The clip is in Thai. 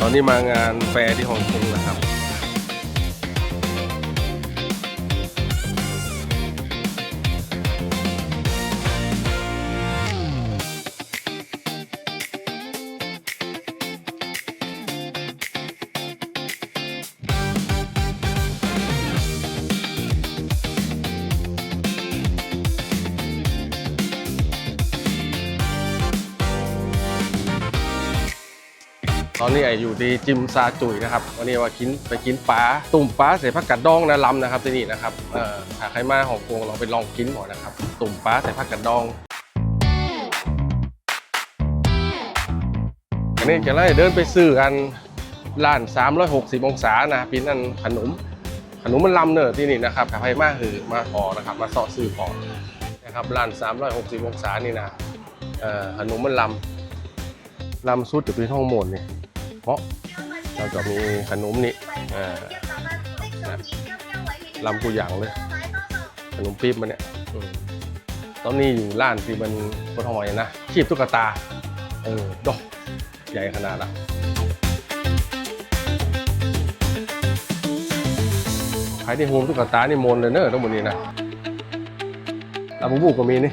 ตอนนี้มางานแฟร์ที่ฮ่องกงนะครับ ตอนนี้อยู่ที่จิมซาจุยนะครับวันนี้ว่ากินไปกินปลาตุ่มปลาใส่ผักกัดดองนะลำนะครับที่นี่นะครับเอ่อถ้าใครมาฮ่องกงลองไปลองกินหน่อนะครับ ตุ่มปลาใส่ผักกัดดองอันนี้จะไล่เดินไปซื้อกันร้าน 360 องศานะปีนั้นขนมขนมมันลำเนอะที่นี่นะครับถ้าใครมาคือมาขอนะครับ มาเสาะซื้อขอนะครับร้าน 360 องศานี่นะขนมมันลำ ลำสุดจะเป็นห้องโหมดนี่เพราะเราจะมีขนมนี่ลำกูอย่างเลย ขนมปี๊บมันเนี่ยตอนนี้อยู่ร้านที่มันคนหอยนะคีบตุ๊กตา เออดอกใหญ่ขนาดละขายที่โฮมตุ๊กตานี่มนเลยเนอะทั้งหมดนี้นะลาบูบูก็มีนี่